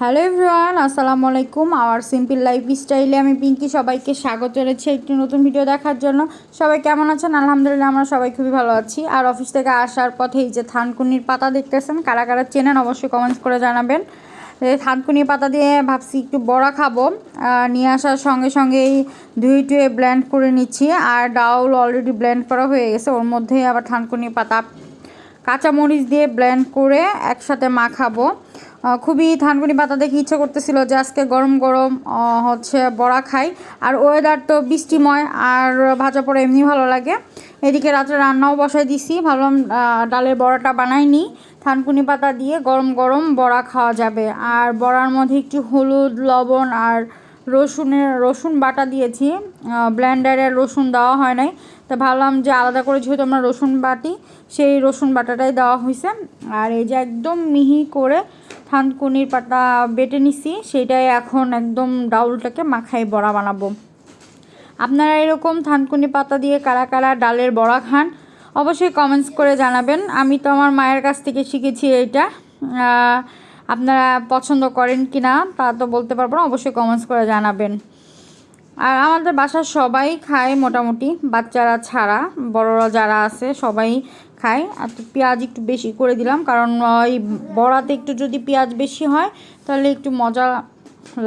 Hello everyone, আসসালামু আলাইকুম। Hour simple life স্টাইলে আমি পিঙ্কি, সবাইকে স্বাগত জানাচ্ছি একটি নতুন ভিডিও দেখার জন্য। সবাই কেমন আছেন? আলহামদুলিল্লাহ, আমরা সবাই খুবই ভালো আছি। আর অফিস থেকে আসার পথে এই যে থানকুনির পাতা দেখতেছেন, কারা কারা চেনেন অবশ্যই কমেন্টস করে জানাবেন। থানকুনির পাতা দিয়ে ভাবছি একটু বড়া খাব। নিয়ে আসার সঙ্গে সঙ্গেই ধুয়ে টুয়ে ব্লেন্ড করে নিচ্ছি। আর ডাউল অলরেডি ব্লেন্ড করা হয়ে গেছে, ওর মধ্যে আবার থানকুনি পাতা কাঁচামরিচ দিয়ে ব্লেন্ড করে একসাথে মাখাবো। খুবই থানকুনি পাতা দেখে ইচ্ছে করতেছিল যে আজকে গরম গরম হচ্ছে বড়া খাই। আর ওয়েদার তো বৃষ্টিময়, আর ভাজা পড়ে এমনি ভালো লাগে। এদিকে রাত্রে রান্নাও বসাই দিছি। ভাবলাম ডালের বড়াটা বানাই নিই থানকুনি পাতা দিয়ে গরম গরম বড়া খাওয়া যাবে। আর বড়ার মধ্যে একটু হলুদ, লবণ আর রসুনের রসুন বাটা দিয়েছি। ব্লেন্ডারে রসুন দেওয়া হয় নাই। তা ভাবলাম যে আলাদা করে যেহেতু আমরা রসুন বাটি সেই রসুন বাটাটাই দেওয়া হয়েছে আর এই যে একদম মিহি করে থানকুনির পাতা বেটে নিছি সেটাই এখন একদম ডাউলটাকে মাখাই বড়া বানাবো। আপনারা এরকম থানকুনি পাতা দিয়ে কারা কারা ডালের বড়া খান অবশ্যই কমেন্টস করে জানাবেন। আমি তো আমার মায়ের কাছ থেকে শিখেছি আহ, আপনারা পছন্দ করেন কি না তা তো বলতে পারব না, অবশ্যই কমেন্টস করে জানাবেন। আর আমাদের বাসার সবাই খায় মোটামুটি, বাচ্চারা ছাড়া, বড়রা যারা আছে সবাই খায়। আর তো পেঁয়াজ একটু বেশি করে দিলাম, কারণ ওই বড়াতে একটু যদি পেঁয়াজ বেশি হয়, তাহলে একটু মজা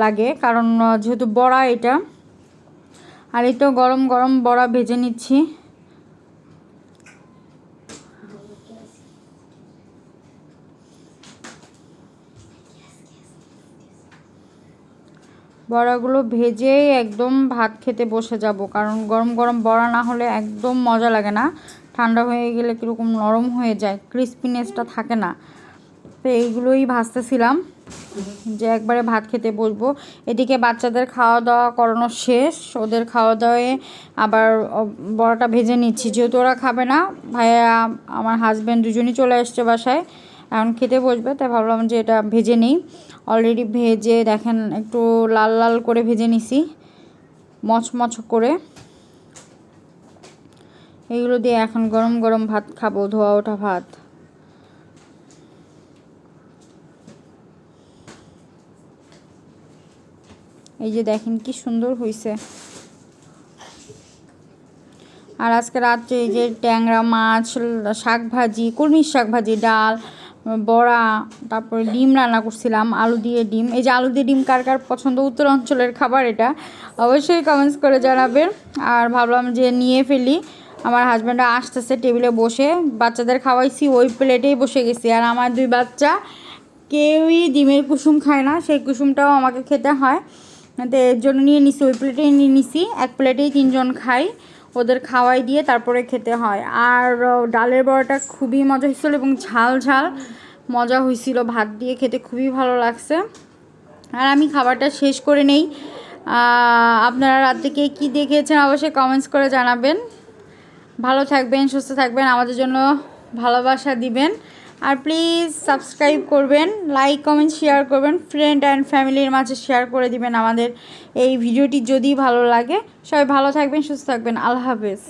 লাগে, কারণ যেহেতু বড়া এটা। আর এই তো গরম গরম বড়া ভেজে নিচ্ছি। বড়াগুলো ভেজে একদম ভাত খেতে বসে যাব। কারণ গরম গরম বড়া না হলে একদম মজা লাগে না। ঠান্ডা হয়ে গেলে কীরকম নরম হয়ে যায়, ক্রিস্পিনেসটা থাকে না। তো এইগুলোই ভাজতেছিলাম। যে একবারে ভাত খেতে বসবো। এদিকে বাচ্চাদের খাওয়া দাওয়া করানো শেষ। ওদের খাওয়া দাওয়ায় আবার বড়াটা ভেজে নিচ্ছি। যেহেতু ওরা খাবে না, ভাইয়া, আমার হাজব্যান্ড দুজনই চলে আসছে বাসায়। এখন খেতে বসবে, তাই ভাবলাম যে এটা ভেজে নিই। অলরেডি ভেজে দেখেন একটু লাল লাল করে ভেজে নিছি, মচমচ করে। এগুলো দিয়ে এখন গরম গরম ভাত খাব, ধোয়া ওঠা ভাত। এই যে দেখেন কি সুন্দর হয়েছে আর আজকে রাত্রে এই যে ট্যাংরা মাছ শাক ভাজি কলমির শাক ভাজি ডাল বড়া, তারপরে ডিম রান্না করছিলাম, আলু দিয়ে ডিম। এই যে আলু দিয়ে ডিম কার কার পছন্দ? উত্তর অঞ্চলের খাবার এটা। অবশ্যই কমেন্টস করে জানাবেন। আর ভাবলাম যে নিয়ে ফেলি। আমার হাজব্যান্ড আসতেছে টেবিলে বসে। বাচ্চাদের খাওয়াইছি, ওই প্লেটেই বসে গেছি। আর আমার দুই বাচ্চা, কেউই ডিমের কুসুম খায় না। সেই কুসুমটাও আমাকে খেতে হয়। তো এর জন্য নিয়ে নিছি, ওই প্লেটেই নিয়ে নিছি। এক প্লেটেই তিনজন খাই ওদের খাওয়াই দিয়ে তারপরে খেতে হয়। আর ডালের বড়াটা খুবই মজা হয়েছিল এবং ঝাল ঝাল মজা হয়েছিল। ভাত দিয়ে খেতে খুবই ভালো লাগছে। আর আমি খাবারটা শেষ করে নেই। আপনারা রাত থেকে কী দেখেছেন অবশ্যই কমেন্টস করে জানাবেন। ভালো থাকবেন, সুস্থ থাকবেন, আমাদের জন্য ভালোবাসা দিবেন। আর প্লিজ সাবস্ক্রাইব করবেন লাইক কমেন্ট শেয়ার করবেন ফ্রেন্ড অ্যান্ড ফ্যামিলির মাঝে শেয়ার করে দিবেন আমাদের এই ভিডিওটি যদি ভালো লাগে। সবাই ভালো থাকবেন, সুস্থ থাকবেন। আল্লাহ হাফেজ।